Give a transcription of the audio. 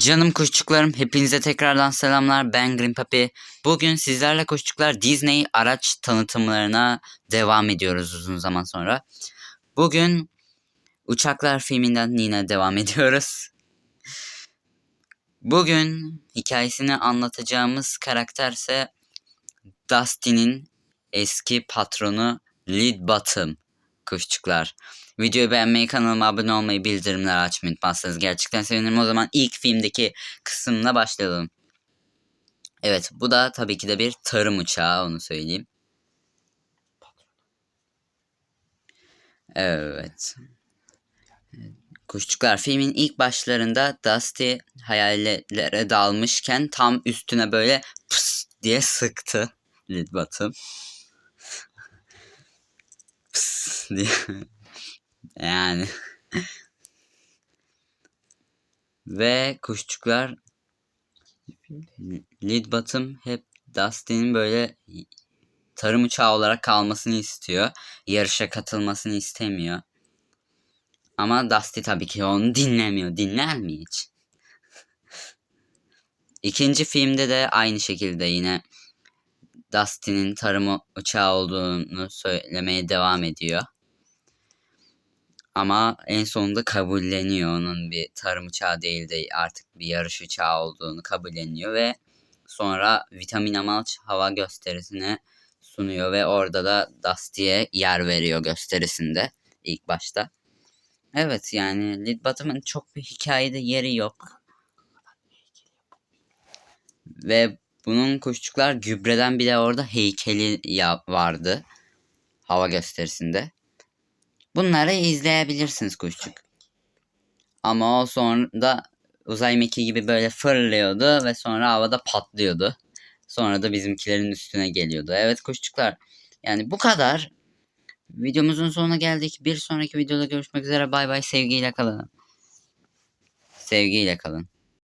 Canım kuşçuklarım hepinize tekrardan selamlar ben Green Papi. Bugün sizlerle kuşçuklar Disney araç tanıtımlarına devam ediyoruz uzun zaman sonra. Bugün Uçaklar filminden yine devam ediyoruz. Bugün hikayesini anlatacağımız karakterse Dusty'nin eski patronu Leadbottom kuşçuklar. Videoyu beğenmeyi, kanalıma abone olmayı, bildirimleri açmayı unutmazsanız gerçekten sevinirim. O zaman ilk filmdeki kısımla başlayalım. Evet bu da tabii ki de bir tarım uçağı onu söyleyeyim. Evet. Kuşçuklar filmin ilk başlarında Dusty hayallere dalmışken tam üstüne böyle pıs diye sıktı Lidbottom. Diye. Yani. Ve kuşçuklar Lidbottom hep Dusty'nin böyle tarım uçağı olarak kalmasını istiyor. Yarışa katılmasını istemiyor. Ama Dusty tabii ki onu dinlemiyor. Dinler mi hiç? İkinci filmde de aynı şekilde yine Dusty'nin tarım uçağı olduğunu söylemeye devam ediyor. Ama en sonunda kabulleniyor onun bir tarım uçağı değil de artık bir yarış uçağı olduğunu kabulleniyor ve sonra vitamin amaç hava gösterisine sunuyor ve orada da Dusty'ye yer veriyor gösterisinde ilk başta. Evet yani Lidbottom'ın çok bir hikayede yeri yok. Ve bunun kuşçuklar gübreden bile orada heykeli vardı. Hava gösterisinde. Bunları izleyebilirsiniz kuşçuk. Ama o sonra uzay mekiği gibi böyle fırlıyordu ve sonra havada patlıyordu. Sonra da bizimkilerin üstüne geliyordu. Evet kuşçuklar. Yani bu kadar. Videomuzun sonuna geldik. Bir sonraki videoda görüşmek üzere. Bay bay. Sevgiyle kalın. Sevgiyle kalın.